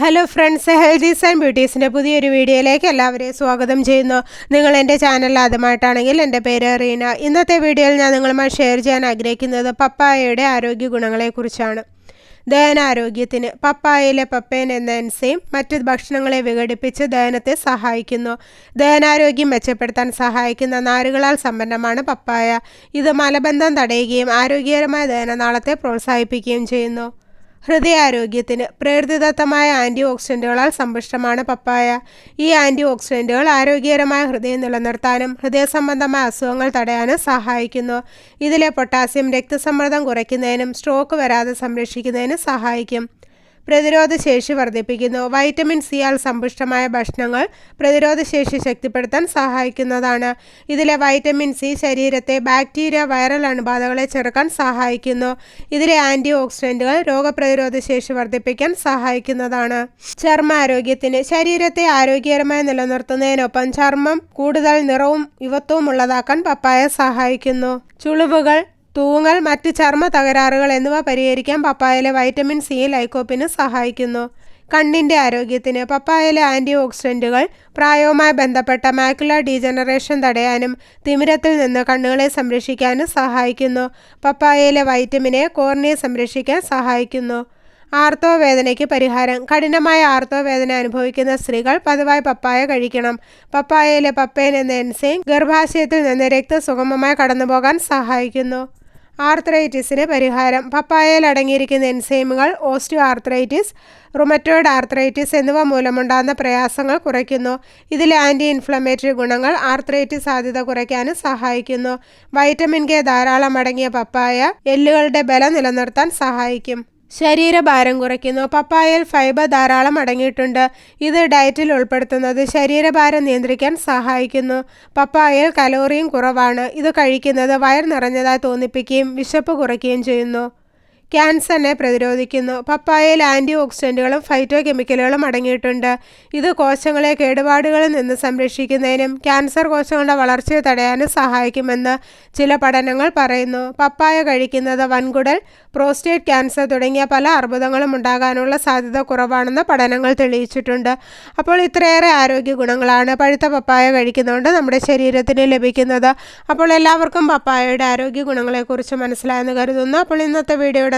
Hello friends healthies and ബ്യൂട്ടീസിന്റെ പുതിയൊരു വീഡിയോയിലേക്ക് എല്ലാവരെയും സ്വാഗതം ചെയ്യുന്നു. നിങ്ങൾ എന്റെ ചാനൽ ആദ്യമായിട്ടാണെങ്കിൽ എന്റെ പേര് റീന. ഇന്നത്തെ വീഡിയോയിൽ ഞാൻ നിങ്ങളുമായി ഷെയർ ചെയ്യാൻ ആഗ്രഹിക്കുന്നത് പപ്പായയുടെ ആരോഗ്യ ഗുണങ്ങളെക്കുറിച്ചാണ്. ദഹനാരോഗ്യത്തിന് പപ്പായയിലെ പപ്പേൻ എന്ന എൻസൈം മറ്റ് ഭക്ഷണങ്ങളെ വിഘടിപ്പിച്ച് ദഹനത്തെ സഹായിക്കുന്നു. ദഹനാരോഗ്യം മെച്ചപ്പെടുത്താൻ സഹായിക്കുന്ന നാരുകളാൽ സമ്പന്നമാണ് പപ്പായ. ഇത് മലബന്ധം തടയുകയും ആരോഗ്യകരമായ ദഹനനാളത്തെ പ്രോത്സാഹിപ്പിക്കുകയും ചെയ്യുന്നു. ഹൃദയാരോഗ്യത്തിന് പ്രകൃതിദത്തമായ ആന്റി ഓക്സിഡന്റുകളാൽ സമ്പുഷ്ടമാണ് പപ്പായ. ഈ ആന്റി ഓക്സിഡന്റുകൾ ആരോഗ്യകരമായ ഹൃദയം നിലനിർത്താനും ഹൃദയ സംബന്ധമായ അസുഖങ്ങൾ തടയാനും സഹായിക്കുന്നു. ഇതിലെ പൊട്ടാസ്യം രക്തസമ്മർദ്ദം കുറയ്ക്കുന്നതിനും സ്ട്രോക്ക് വരാതെ സംരക്ഷിക്കുന്നതിനും സഹായിക്കും. പ്രതിരോധശേഷി വർദ്ധിപ്പിക്കുന്നു. വൈറ്റമിൻ സിയാൽ സമ്പുഷ്ടമായ ഭക്ഷണങ്ങൾ പ്രതിരോധ ശേഷി ശക്തിപ്പെടുത്താൻ സഹായിക്കുന്നതാണ്. ഇതിലെ വൈറ്റമിൻ സി ശരീരത്തെ ബാക്ടീരിയ വൈറൽ അണുബാധകളെ ചെറുക്കാൻ സഹായിക്കുന്നു. ഇതിലെ ആന്റി ഓക്സിഡന്റുകൾ രോഗപ്രതിരോധ ശേഷി വർദ്ധിപ്പിക്കാൻ സഹായിക്കുന്നതാണ്. ചർമ്മാരോഗ്യത്തിന് ശരീരത്തെ ആരോഗ്യകരമായി നിലനിർത്തുന്നതിനൊപ്പം ചർമ്മം കൂടുതൽ നിറവും യുവത്വവും ഉള്ളതാക്കാൻ പപ്പായ സഹായിക്കുന്നു. ചുളിവുകൾ തൂങ്ങൽ മറ്റ് ചർമ്മ തകരാറുകൾ എന്നിവ പരിഹരിക്കാൻ പപ്പായയിലെ വൈറ്റമിൻ സി ലൈക്കോപ്പിന് സഹായിക്കുന്നു. കണ്ണിന്റെ ആരോഗ്യത്തിന് പപ്പായയിലെ ആന്റി ഓക്സിഡന്റുകൾ പ്രായവുമായി ബന്ധപ്പെട്ട മാക്കുലർ ഡീജനറേഷൻ തടയാനും തിമിരത്തിൽ നിന്ന് കണ്ണുകളെ സംരക്ഷിക്കാനും സഹായിക്കുന്നു. പപ്പായയിലെ വൈറ്റമിനെ കോർണിയെ സംരക്ഷിക്കാൻ സഹായിക്കുന്നു. ആർത്തവ വേദനയ്ക്ക് പരിഹാരം. കഠിനമായ ആർത്തവ വേദന അനുഭവിക്കുന്ന സ്ത്രീകൾ പതിവായി പപ്പായ കഴിക്കണം. പപ്പായയിലെ പപ്പേൻ എന്ന എൻസൈം ഗർഭാശയത്തിൽ നിന്ന് രക്തം സുഗമമായി കടന്നുപോകാൻ സഹായിക്കുന്നു. ആർത്രൈറ്റിസിന് പരിഹാരം. പപ്പായയിൽ അടങ്ങിയിരിക്കുന്ന എൻസൈമുകൾ ഓസ്റ്റിയോ ആർത്രൈറ്റിസ് റുമറ്റോയിഡ് ആർത്രൈറ്റിസ് എന്നിവ മൂലമുണ്ടാകുന്ന പ്രയാസങ്ങൾ കുറയ്ക്കുന്നു. ഇതിലെ ആന്റി ഇൻഫ്ലമേറ്ററി ഗുണങ്ങൾ ആർത്രൈറ്റിസ് സാധ്യത കുറയ്ക്കാനും സഹായിക്കുന്നു. വൈറ്റമിൻ കെ ധാരാളം അടങ്ങിയ പപ്പായ എല്ലുകളുടെ ബലം നിലനിർത്താൻ സഹായിക്കും. ശരീരഭാരം കുറയ്ക്കുന്നു. പപ്പായയിൽ ഫൈബർ ധാരാളം അടങ്ങിയിട്ടുണ്ട്. ഇത് ഡയറ്റിൽ ഉൾപ്പെടുത്തുന്നത് ശരീരഭാരം നിയന്ത്രിക്കാൻ സഹായിക്കുന്നു. പപ്പായയിൽ കലോറിയും കുറവാണ്. ഇത് കഴിക്കുന്നത് വയർ നിറഞ്ഞതായി തോന്നിപ്പിക്കുകയും വിശപ്പ് കുറയ്ക്കുകയും ചെയ്യുന്നു. ക്യാൻസറിനെ പ്രതിരോധിക്കുന്നു. പപ്പായയിൽ ആന്റി ഓക്സിഡന്റുകളും ഫൈറ്റോ കെമിക്കലുകളും അടങ്ങിയിട്ടുണ്ട്. ഇത് കോശങ്ങളെ കേടുപാടുകളിൽ നിന്ന് സംരക്ഷിക്കുന്നതിനും ക്യാൻസർ കോശങ്ങളുടെ വളർച്ചയെ തടയാനും സഹായിക്കുമെന്ന് ചില പഠനങ്ങൾ പറയുന്നു. പപ്പായ കഴിക്കുന്നത് വൻകുടൽ പ്രോസ്റ്റേറ്റ് ക്യാൻസർ തുടങ്ങിയ പല അർബുദങ്ങളും ഉണ്ടാകാനുള്ള സാധ്യത കുറവാണെന്ന് പഠനങ്ങൾ തെളിയിച്ചിട്ടുണ്ട്. അപ്പോൾ ഇത്രയേറെ ആരോഗ്യ ഗുണങ്ങളാണ് പഴുത്ത പപ്പായ കഴിക്കുന്നതുകൊണ്ട് നമ്മുടെ ശരീരത്തിന് ലഭിക്കുന്നത്. അപ്പോൾ എല്ലാവർക്കും പപ്പായയുടെ ആരോഗ്യ ഗുണങ്ങളെക്കുറിച്ച് മനസ്സിലായെന്ന് കരുതുന്നു. അപ്പോൾ ഇന്നത്തെ വീഡിയോയുടെ